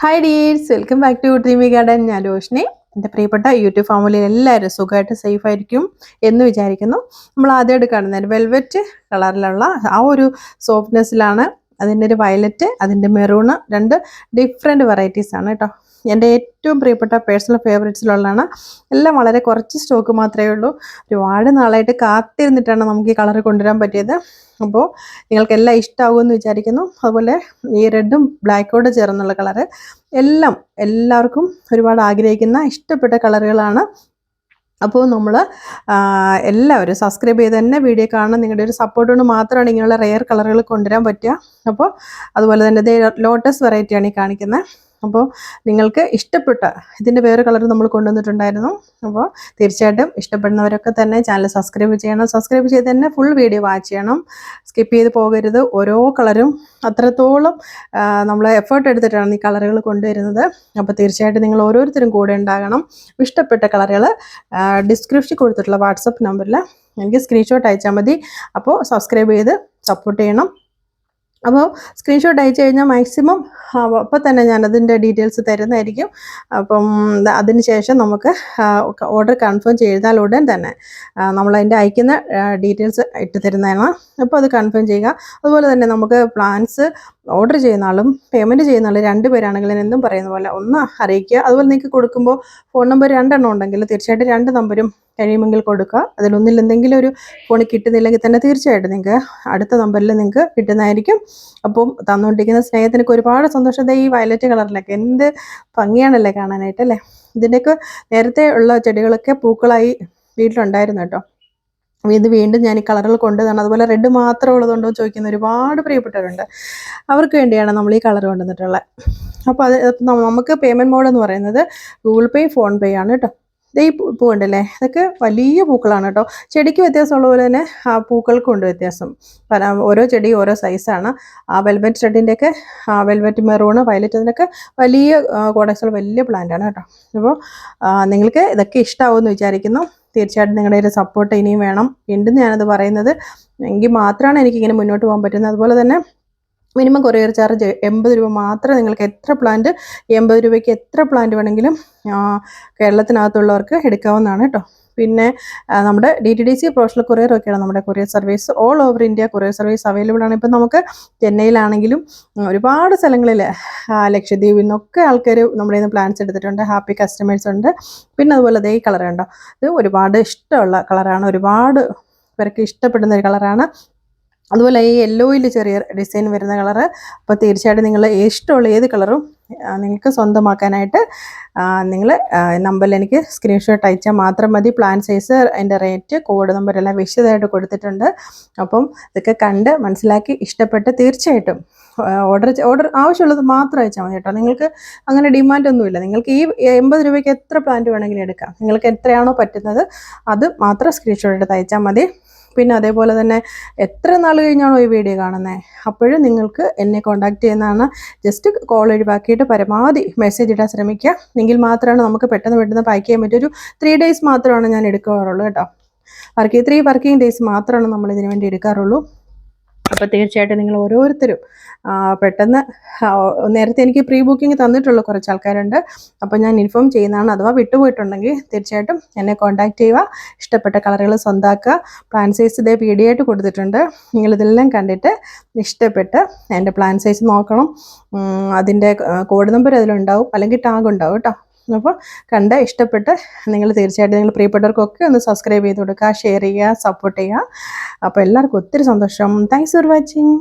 Hi deeds welcome back to dreamy garden ഞാൻ രോഷിനി എന്റെ പ്രിയപ്പെട്ട യൂട്യൂബ് ഫാമിലിയിൽ എല്ലാവരും സുഖമായിട്ട് സേഫ് ആയിരിക്കും എന്ന് വിചാരിക്കുന്നു. നമ്മൾ ആദ്യമായിട്ട് കാണുന്നത് വെൽവെറ്റ് കളറിലുള്ള ആ ഒരു സോഫ്റ്റ്നെസ്സിലാണ് അതിന്റെ ഒരു വയലറ്റ് അതിന്റെ മെറൂണ് രണ്ട് ഡിഫറെന്റ് വെറൈറ്റീസ് ആണ് കേട്ടോ. എന്റെ ഏറ്റവും പ്രിയപ്പെട്ട പേഴ്സണൽ ഫേവറേറ്റ്സിലുള്ളതാണ് എല്ലാം വളരെ കുറച്ച് സ്റ്റോക്ക് മാത്രമേ ഉള്ളൂ. ഒരുപാട് നാളായിട്ട് കാത്തിരുന്നിട്ടാണ് നമുക്ക് ഈ കളർ കൊണ്ടുവരാൻ പറ്റിയത്. അപ്പോൾ നിങ്ങൾക്ക് എല്ലാം ഇഷ്ടമാകുമെന്ന് വിചാരിക്കുന്നു. അതുപോലെ ഈ റെഡും ബ്ലാക്കോട് ചേർന്നുള്ള കളറ് എല്ലാം എല്ലാവർക്കും ഒരുപാട് ആഗ്രഹിക്കുന്ന ഇഷ്ടപ്പെട്ട കളറുകളാണ് അപ്പോൾ നമ്മൾ എല്ലാവരും സബ്സ്ക്രൈബ് ചെയ്ത് തന്നെ വീഡിയോ കാണണം. നിങ്ങളുടെ ഒരു സപ്പോർട്ട് കൊണ്ട് മാത്രമാണ് ഇങ്ങനെയുള്ള റെയർ കളറുകൾ കൊണ്ടുവരാൻ പറ്റുക. അപ്പോൾ അതുപോലെ തന്നെ ഇതേ ലോട്ടസ് വെറൈറ്റിയാണ് ഈ കാണിക്കുന്നത്. അപ്പോൾ നിങ്ങൾക്ക് ഇഷ്ടപ്പെട്ട ഇതിന്റെ വേറെ കളർ നമ്മൾ കൊണ്ടുവന്നിട്ടുണ്ടായിരുന്നു. അപ്പോൾ തീർച്ചയായിട്ടും ഇഷ്ടപ്പെടുന്നവരൊക്കെ തന്നെ ചാനൽ സബ്സ്ക്രൈബ് ചെയ്യണം. സബ്സ്ക്രൈബ് ചെയ്ത് തന്നെ ഫുൾ വീഡിയോ വാച്ച് ചെയ്യണം. സ്കിപ്പ് ചെയ്ത് പോകരുത്. ഓരോ കളറും അത്രത്തോളം നമ്മൾ എഫേർട്ട് എടുത്തിട്ടാണ് ഈ കളറുകൾ കൊണ്ടുവരുന്നത്. അപ്പോൾ തീർച്ചയായിട്ടും നിങ്ങൾ ഓരോരുത്തരും കൂടെ ഉണ്ടാകണം. ഇഷ്ടപ്പെട്ട കളറുകൾ ഡിസ്ക്രിപ്ഷൻ കൊടുത്തിട്ടുള്ള വാട്സപ്പ് നമ്പറിൽ എനിക്ക് സ്ക്രീൻഷോട്ട് അയച്ചാൽ മതി. അപ്പോൾ സബ്സ്ക്രൈബ് ചെയ്ത് സപ്പോർട്ട് ചെയ്യണം. അപ്പോൾ സ്ക്രീൻഷോട്ട് അയച്ചു കഴിഞ്ഞാൽ മാക്സിമം അപ്പോൾ തന്നെ ഞാനതിന്റെ ഡീറ്റെയിൽസ് തരുന്നതായിരിക്കും. അപ്പം അതിന് ശേഷം നമുക്ക് ഓർഡർ കൺഫേം ചെയ്താൽ ഉടൻ തന്നെ നമ്മളതിന്റെ അയക്കുന്ന ഡീറ്റെയിൽസ് ഇട്ട് തരുന്നതാണ്. അപ്പോൾ അത് കൺഫേം ചെയ്യുക. അതുപോലെ തന്നെ നമുക്ക് പ്ലാൻസ് ഓർഡർ ചെയ്യുന്ന ആളും പേയ്മെന്റ് ചെയ്യുന്ന ആളും രണ്ട് പേരാണെങ്കിൽ എന്തും പറയുന്ന പോലെ ഒന്ന് അറിയിക്കുക. അതുപോലെ നിങ്ങൾക്ക് കൊടുക്കുമ്പോൾ ഫോൺ നമ്പർ രണ്ടെണ്ണം ഉണ്ടെങ്കിൽ തീർച്ചയായിട്ടും രണ്ട് നമ്പരും കഴിയുമെങ്കിൽ കൊടുക്കുക അതിലൊന്നിൽ എന്തെങ്കിലും ഒരു ഫോണിൽ കിട്ടുന്നില്ലെങ്കിൽ തന്നെ തീർച്ചയായിട്ടും നിങ്ങൾക്ക് അടുത്ത നമ്പറിൽ നിങ്ങൾക്ക് കിട്ടുന്നതായിരിക്കും. അപ്പം തന്നുകൊണ്ടിരിക്കുന്ന സ്നേഹത്തിനൊക്കെ ഒരുപാട് സന്തോഷത ഈ വയലറ്റ് കളറിലൊക്കെ എന്ത് ഭംഗിയാണല്ലേ കാണാനായിട്ട് അല്ലേ? ഇതിന്റെയൊക്കെ നേരത്തെ ഉള്ള ചെടികളൊക്കെ പൂക്കളായി വീട്ടിലുണ്ടായിരുന്നു കേട്ടോ. ഇത് വീണ്ടും ഞാൻ ഈ കളറുകൾ കൊണ്ടുവന്നാണ് അതുപോലെ റെഡ് മാത്രം ഉള്ളതുകൊണ്ടോ ചോദിക്കുന്ന ഒരുപാട് പ്രിയപ്പെട്ടവരുണ്ട്. അവർക്ക് വേണ്ടിയാണ് നമ്മൾ ഈ കളർ കൊണ്ടുവന്നിട്ടുള്ളത്. അപ്പോൾ അത് നമുക്ക് പേയ്മെന്റ് മോഡ് എന്ന് പറയുന്നത് ഗൂഗിൾ പേ ഫോൺ പേ ആണ് കേട്ടോ. ഈ പൂ ഉണ്ടല്ലേ അതൊക്കെ വലിയ പൂക്കളാണ് കേട്ടോ. ചെടിക്ക് വ്യത്യാസമുള്ള പോലെ തന്നെ ആ പൂക്കൾക്കും ഉണ്ട് വ്യത്യാസം. ഓരോ ചെടി ഓരോ സൈസാണ് ആ വെൽവെറ്റ് ചെടിന്റെയൊക്കെ വെൽവെറ്റ് മെറൂണ് വയലറ്റ് അതിനൊക്കെ വലിയ കോടക്സുള്ള വലിയ പ്ലാന്റാണ് കേട്ടോ. അപ്പോൾ നിങ്ങൾക്ക് ഇതൊക്കെ ഇഷ്ടമാവുമെന്ന് വിചാരിക്കുന്നു. തീർച്ചയായിട്ടും നിങ്ങളുടെ ഒരു സപ്പോർട്ട് ഇനിയും വേണം. വീണ്ടും ഞാനത് പറയുന്നത് എങ്കിൽ മാത്രമാണ് എനിക്കിങ്ങനെ മുന്നോട്ട് പോകാൻ പറ്റുന്നത്. അതുപോലെ തന്നെ മിനിമം കൊറിയർ ചാർജ് എൺപത് രൂപ മാത്രം നിങ്ങൾക്ക് എത്ര പ്ലാന്റ് എൺപത് രൂപയ്ക്ക് എത്ര പ്ലാന്റ് വേണമെങ്കിലും കേരളത്തിനകത്തുള്ളവർക്ക് എടുക്കാവുന്നതാണ് കേട്ടോ. പിന്നെ നമ്മുടെ D T D C professional courier ഒക്കെയാണ് നമ്മുടെ courier service all over India courier service available ആണ്. ഇപ്പം നമുക്ക് ചെന്നൈയിലാണെങ്കിലും ഒരുപാട് സ്ഥലങ്ങളിൽ ലക്ഷദ്വീപിൽ നിന്നൊക്കെ ആൾക്കാർ നമ്മുടെ നിന്ന് പ്ലാൻസ് എടുത്തിട്ടുണ്ട്. ഹാപ്പി കസ്റ്റമേഴ്സ് ഉണ്ട്. പിന്നെ അതുപോലെ അതേ കളർ ഉണ്ടോ ഇത് ഒരുപാട് ഇഷ്ടമുള്ള കളറാണ് ഒരുപാട് പേർക്ക് ഇഷ്ടപ്പെടുന്ന ഒരു കളറാണ് അതുപോലെ ഈ യെല്ലോയിൽ ചെറിയ ഡിസൈൻ വരുന്ന കളർ അപ്പോൾ തീർച്ചയായിട്ടും നിങ്ങൾ ഇഷ്ടമുള്ള ഏത് കളറും നിങ്ങൾക്ക് സ്വന്തമാക്കാനായിട്ട് നിങ്ങൾ നമ്പറിൽ എനിക്ക് സ്ക്രീൻഷോട്ട് അയച്ചാൽ മാത്രം മതി. പ്ലാൻ സൈസ് അതിന്റെ റേറ്റ് കോഡ് നമ്പർ എല്ലാം വിശദമായിട്ട് കൊടുത്തിട്ടുണ്ട്. അപ്പം ഇതൊക്കെ കണ്ട് മനസ്സിലാക്കി ഇഷ്ടപ്പെട്ട് തീർച്ചയായിട്ടും ഓർഡർ ഓർഡർ ആവശ്യമുള്ളത് മാത്രം അയച്ചാൽ മതി കേട്ടോ. നിങ്ങൾക്ക് അങ്ങനെ ഡിമാൻഡ് ഒന്നുമില്ല. നിങ്ങൾക്ക് ഈ എൺപത് രൂപയ്ക്ക് എത്ര പ്ലാന്റ് വേണമെങ്കിലും എടുക്കാം. നിങ്ങൾക്ക് എത്രയാണോ പറ്റുന്നത് അത് മാത്രം സ്ക്രീൻഷോട്ട് എടുത്ത് അയച്ചാൽ മതി. പിന്നെ അതേപോലെ തന്നെ എത്ര നാൾ കഴിഞ്ഞാണോ ഈ വീഡിയോ കാണുന്നത് അപ്പോഴും നിങ്ങൾക്ക് എന്നെ കോൺടാക്റ്റ് ചെയ്യുന്നതാണ്. ജസ്റ്റ് കോൾ ഒഴിവാക്കിയിട്ട് പരമാവധി മെസ്സേജ് ഇടാൻ ശ്രമിക്കുക. എങ്കിൽ മാത്രമാണ് നമുക്ക് പെട്ടെന്ന് പെട്ടെന്ന് പാക്ക് ചെയ്യാൻ പറ്റും ഒരു ത്രീ ഡേയ്സ് മാത്രമാണ് ഞാൻ എടുക്കാറുള്ളൂ കേട്ടോ. വർക്കിംഗ് ത്രീ വർക്കിംഗ് ഡേയ്സ് മാത്രമാണ് നമ്മൾ ഇതിനു വേണ്ടി എടുക്കാറുള്ളൂ. അപ്പോൾ തീർച്ചയായിട്ടും നിങ്ങൾ ഓരോരുത്തരും പെട്ടെന്ന് നേരത്തെ എനിക്ക് പ്രീ ബുക്കിംഗ് തന്നിട്ടുള്ള കുറച്ച് ആൾക്കാരുണ്ട്. അപ്പോൾ ഞാൻ ഇൻഫോം ചെയ്യുന്നതാണ്. അഥവാ വിട്ടുപോയിട്ടുണ്ടെങ്കിൽ തീർച്ചയായിട്ടും എന്നെ കോൺടാക്റ്റ് ചെയ്യുക. ഇഷ്ടപ്പെട്ട കളറുകൾ സ്വന്തമാക്കുക പ്ലാൻ സൈസ് ഇതേ പി ഡി ആയിട്ട് കൊടുത്തിട്ടുണ്ട് നിങ്ങളിതെല്ലാം കണ്ടിട്ട് ഇഷ്ടപ്പെട്ട് എന്റെ പ്ലാൻ സൈസ് നോക്കണം. അതിന്റെ കോഡ് നമ്പർ അതിലുണ്ടാവും. അല്ലെങ്കിൽ ടാഗ് ഉണ്ടാവും കേട്ടോ. അപ്പോൾ കണ്ട് ഇഷ്ടപ്പെട്ട് നിങ്ങൾ തീർച്ചയായിട്ടും നിങ്ങൾ പ്രിയപ്പെട്ടവർക്കൊക്കെ ഒന്ന് സബ്സ്ക്രൈബ് ചെയ്ത് കൊടുക്കുക ഷെയർ ചെയ്യുക സപ്പോർട്ട് ചെയ്യുക. അപ്പോൾ എല്ലാവർക്കും ഒത്തിരി സന്തോഷം. Thanks for watching